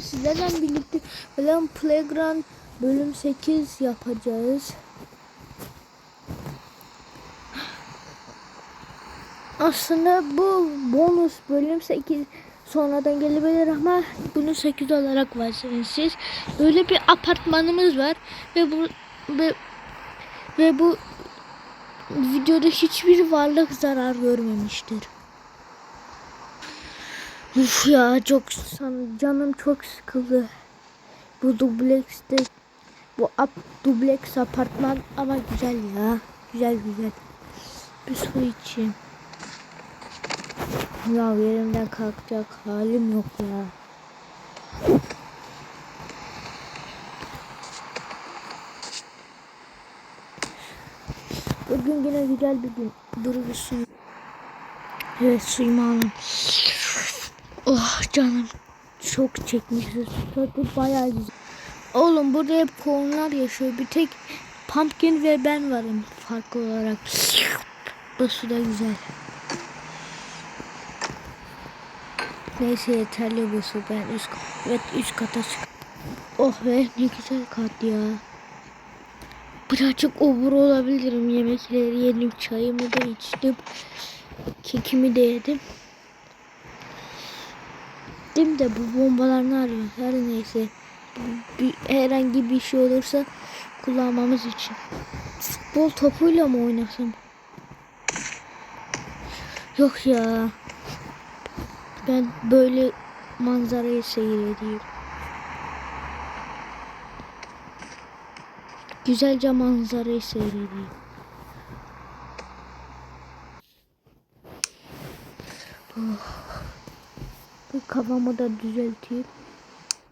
Sizlerle birlikte Plan Playground bölüm 8 yapacağız. Aslında bu bonus bölüm 8 sonradan gelebilir ama bunu 8 olarak varsayın siz. Böyle bir apartmanımız var ve bu ve, ve bu videoda hiçbir varlık zarar görmemiştir. Uf ya çok canım çok sıkıldı. Bu dublekste bu ap, dubleks apartman ama güzel ya. Güzel güzel. Bir su içeyim. Ya yerimden kalkacak halim yok ya. Bugün yine güzel bir gün. Dur bir su. Evet suyumu aldım. Oh canım çok çekmişiz. Tadı bayağı güzel. Oğlum burada hep koyunlar yaşıyor. Bir tek Pumpkin ve ben varım farklı olarak. Bu su da güzel. Neyse yeterli bu su. Ben üst, evet, üst kata çık. Oh be ne güzel kat ya. Birazcık obur olabilirim. Yemekleri yedim. Çayımı da içtim. Kekimi de yedim. Değil de bu bombalar ne arıyor? Her neyse. Bir, herhangi bir şey olursa kullanmamız için. Futbol topuyla mı oynasam? Yok ya. Ben böyle manzarayı seyredeyim. Güzelce manzarayı seyredeyim. Bir kafamı da düzelteyim.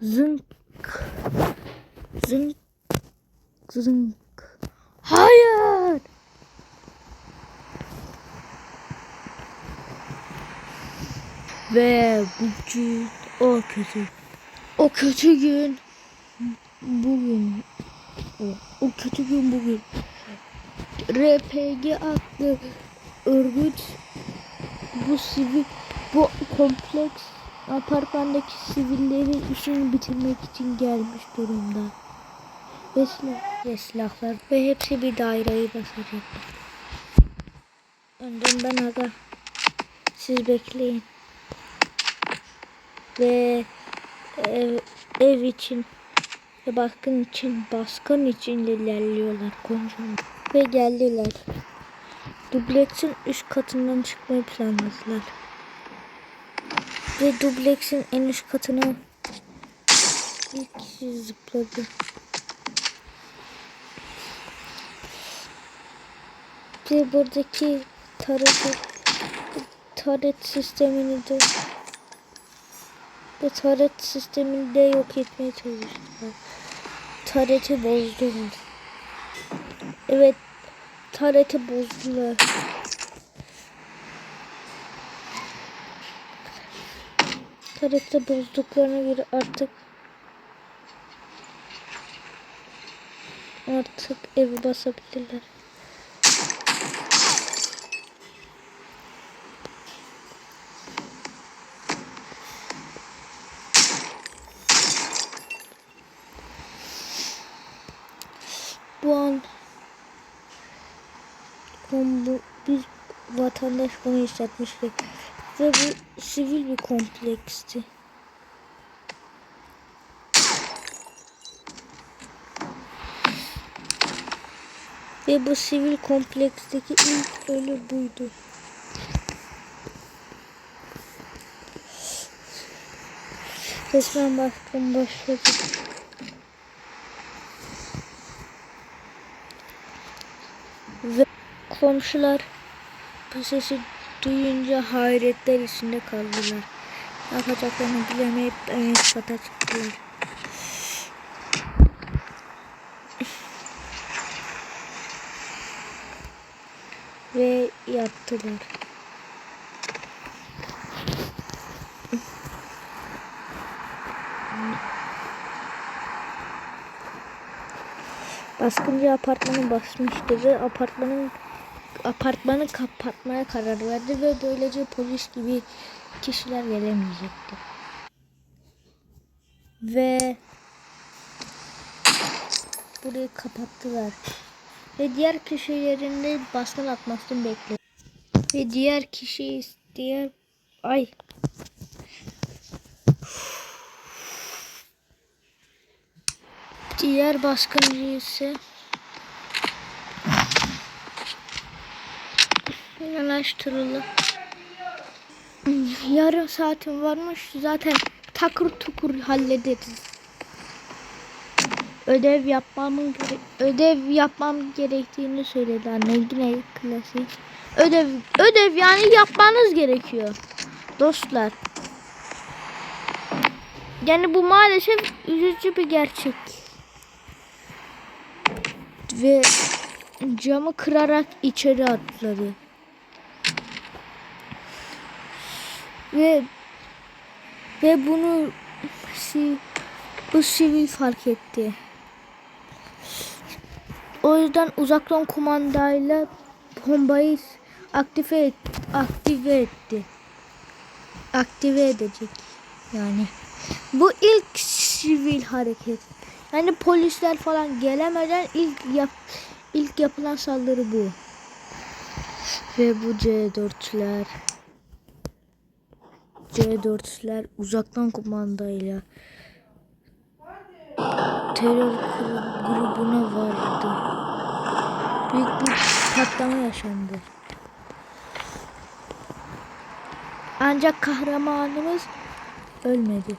Zınk. Zınk. Zınk. Hayır. Ve bu gün o kötü. O kötü gün bugün. O, o kötü gün bugün. RPG adlı örgüt bu sivil bu kompleks apartmandaki sivillerin işini bitirmek için gelmiş durumda. Ve, silah, ve silahlar ve hepsi bir daireyi basacak. Önden ben aga. Siz bekleyin. Ve ev, ev için ve baskın için baskın için ilerliyorlar konuşan ve geldiler. Dubleksin üst katından çıkmayı planladılar. Ve dubleksin en üst katına bir kişi zıpladı. Ve buradaki tarafı taret sistemini de ve taret sistemini de yok etmeye çalıştılar. Tareti bozdular. Evet tareti bozdular. Tareti bozduklarına göre artık artık evi basabilirler. Bu an biz vatandaş bunu hissetmiştik ve bu sivil bir kompleksti. Ve bu sivil kompleksteki ilk ölü buydu. Resmen baskın başladı. Ve komşular bu sesi duyunca hayretler içinde kaldılar. Yapacaklarını bilemeyip en kata çıktılar. Ve yattılar. Baskıncı apartmanı basmıştı ve apartmanın apartmanı kapatmaya karar verdi ve böylece polis gibi kişiler gelemeyecekti. Ve burayı kapattılar. Ve diğer kişilerinde baskın atmasını bekliyor. Ve diğer kişi diğer ay diğer baskıncı ise yanaştırıldı. Yarım saatim varmış. Zaten takır tukur hallederiz. Ödev yapmamın ödev yapmam gerektiğini söylediler. Ne yine klasik. Ödev ödev yani yapmanız gerekiyor. Dostlar. Yani bu maalesef üzücü bir gerçek. Ve camı kırarak içeri atladı. Ve ve bunu si, bu sivil fark etti. O yüzden uzaktan kumandayla bombayı aktive et, aktive etti. Aktive edecek yani. Bu ilk sivil hareket. Yani polisler falan gelemeden ilk yap ilk yapılan saldırı bu. Ve bu C4'ler C4'ler uzaktan kumandayla terör gru- grubuna vardı. Büyük bir patlama yaşandı. Ancak kahramanımız ölmedi.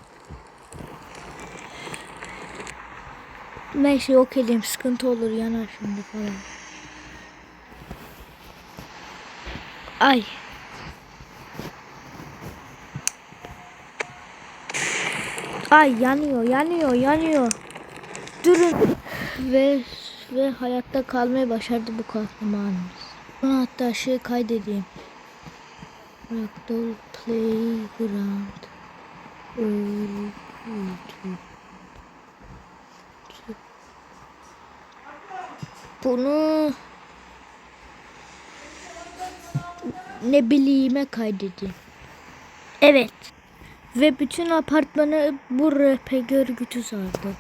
Neyse yok edeyim sıkıntı olur yanar şimdi falan. Ay. Ay yanıyor yanıyor yanıyor. Durun. Ve ve hayatta kalmayı başardı bu kahramanımız. Bunu hatta şey kaydedeyim. Ragdoll Playground. Bunu ne bileyime kaydedeyim. Evet. Ve bütün apartmanı bu rap görgütü sardı.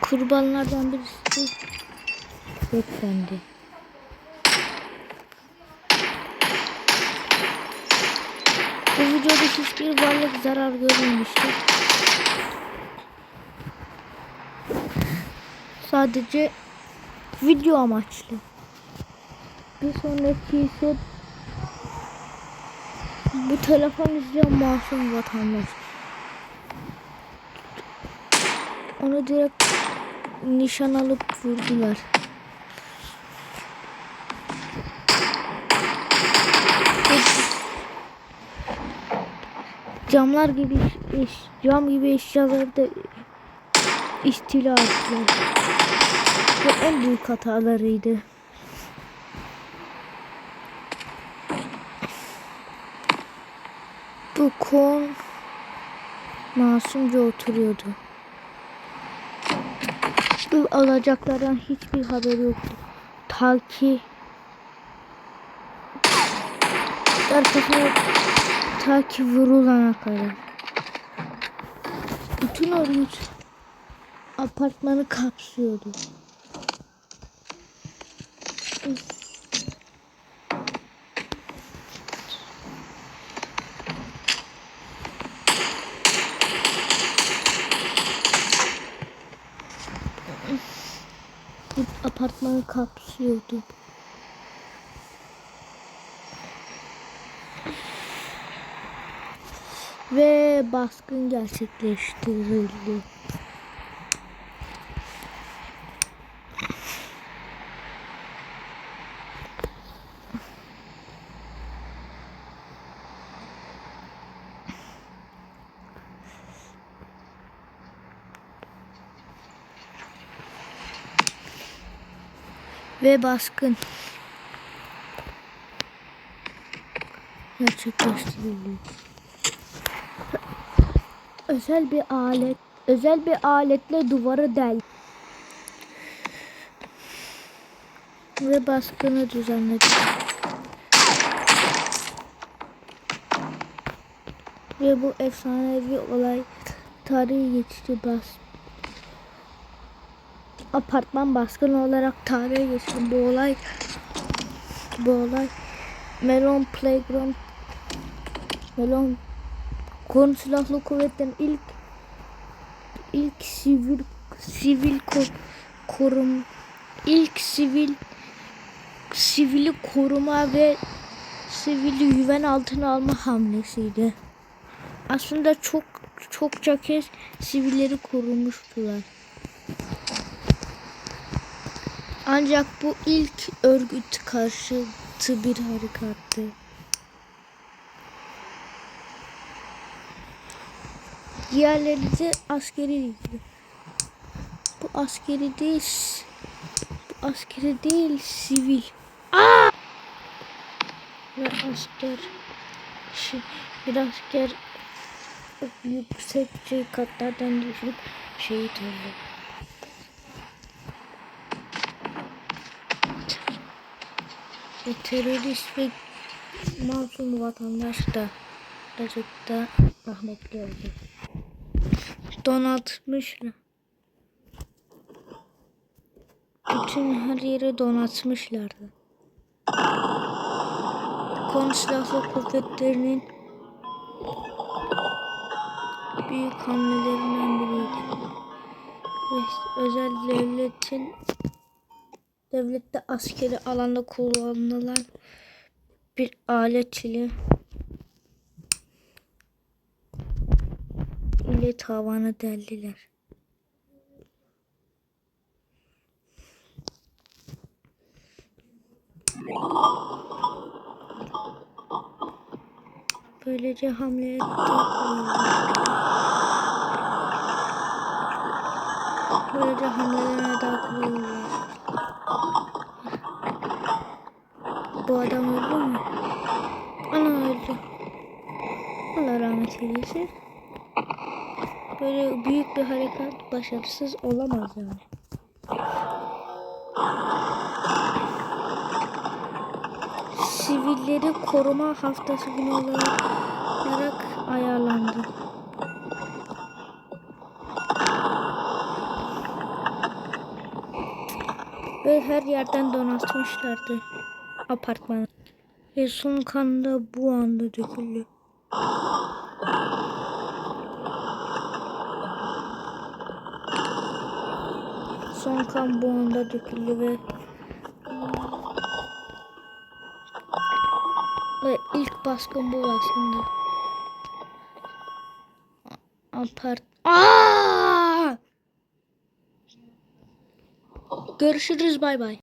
Kurbanlardan birisi yoklandı. Bu videoda hiçbir varlık zarar görmemiştir. Sadece video amaçlı. Bir sonraki ise bu telefon izleyen masum vatandaş. Onu direkt nişan alıp vurdular. Camlar gibi eş, cam gibi eşyaları da istila ettiler. Bu en büyük hatalarıydı. Bu kon masumca oturuyordu. Bu alacaklardan hiçbir haberi yoktu. Ta ki ta ki vurulana kadar. Bütün örgüt apartmanı kapsıyordu. Bu apartmanı kapsıyordu. Ve baskın gerçekleştirildi. ve baskın. Gerçekleştirildi. Özel bir alet, özel bir aletle duvarı del. Ve baskını düzenledi. Ve bu efsanevi olay tarihi geçti bas Apartman baskını olarak tarihe geçti bu olay. Bu olay Melon Playground Melon Kon Silahlı Kuvvetlerin ilk ilk sivil sivil ko, korum ilk sivil sivili koruma ve sivili güven altına alma hamlesiydi. Aslında çok çokça kez sivilleri korumuştular. Ancak bu ilk örgüt karşıtı bir harikattı. Diğerleri de askeriydi. Bu askeri değil. Bu askeri değil, sivil. Aa! Ve asker bir asker yüksek katlardan düşüp şehit oldu. Terörist ve masum vatandaş da Racık'ta rahmetli oldu. Donatmışlar. Bütün her yeri donatmışlardı. Kon silahlı kuvvetlerinin büyük hamlelerinden biriydi. Ve özel devletin devlette askeri alanda kullanılan bir alet ile ile tavanı deldiler. Böylece hamleye Böylece hamlelerine Bu adam öldü mü? Ana öldü. Allah rahmet eylesin. Böyle büyük bir harekat başarısız olamaz yani. Sivilleri koruma haftası günü olarak ayarlandı. Ve her yerden donatmışlardı apartmanı. Ve son kan da bu anda döküldü. Son kan bu anda döküldü ve ve ilk baskın bu aslında. Apart. Aa! Görüşürüz bay bay.